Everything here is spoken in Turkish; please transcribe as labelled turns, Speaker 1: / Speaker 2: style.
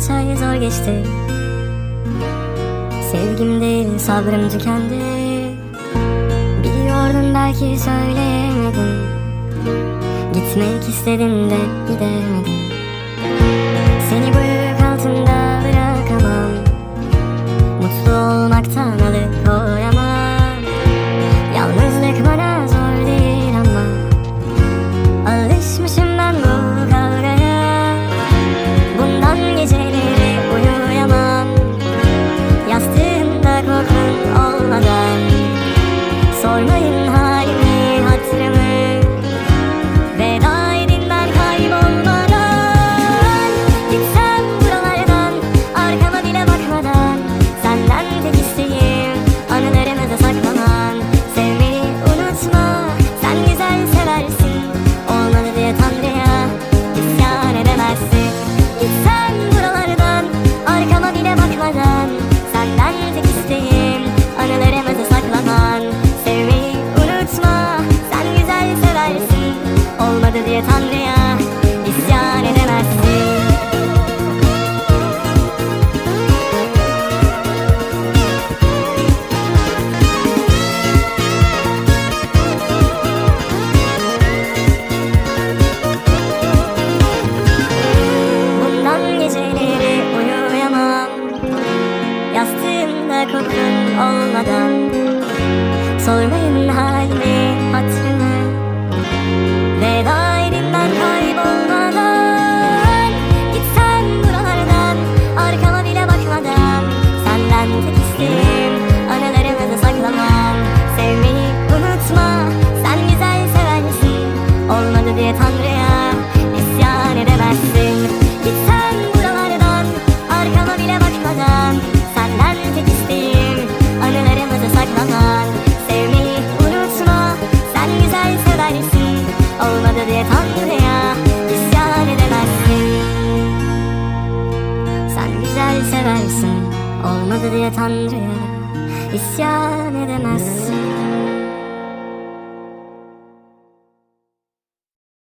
Speaker 1: Birkaç ay zor geçti. Sevgim değil sabrım tükendi. Biliyordum belki söyleyemedim. Gitmek istedim de gidemedim. Seni bu kokun olmadan Sormayın halimi güzelsin Olmadı diye Tanrı'ya isyan edemezsin.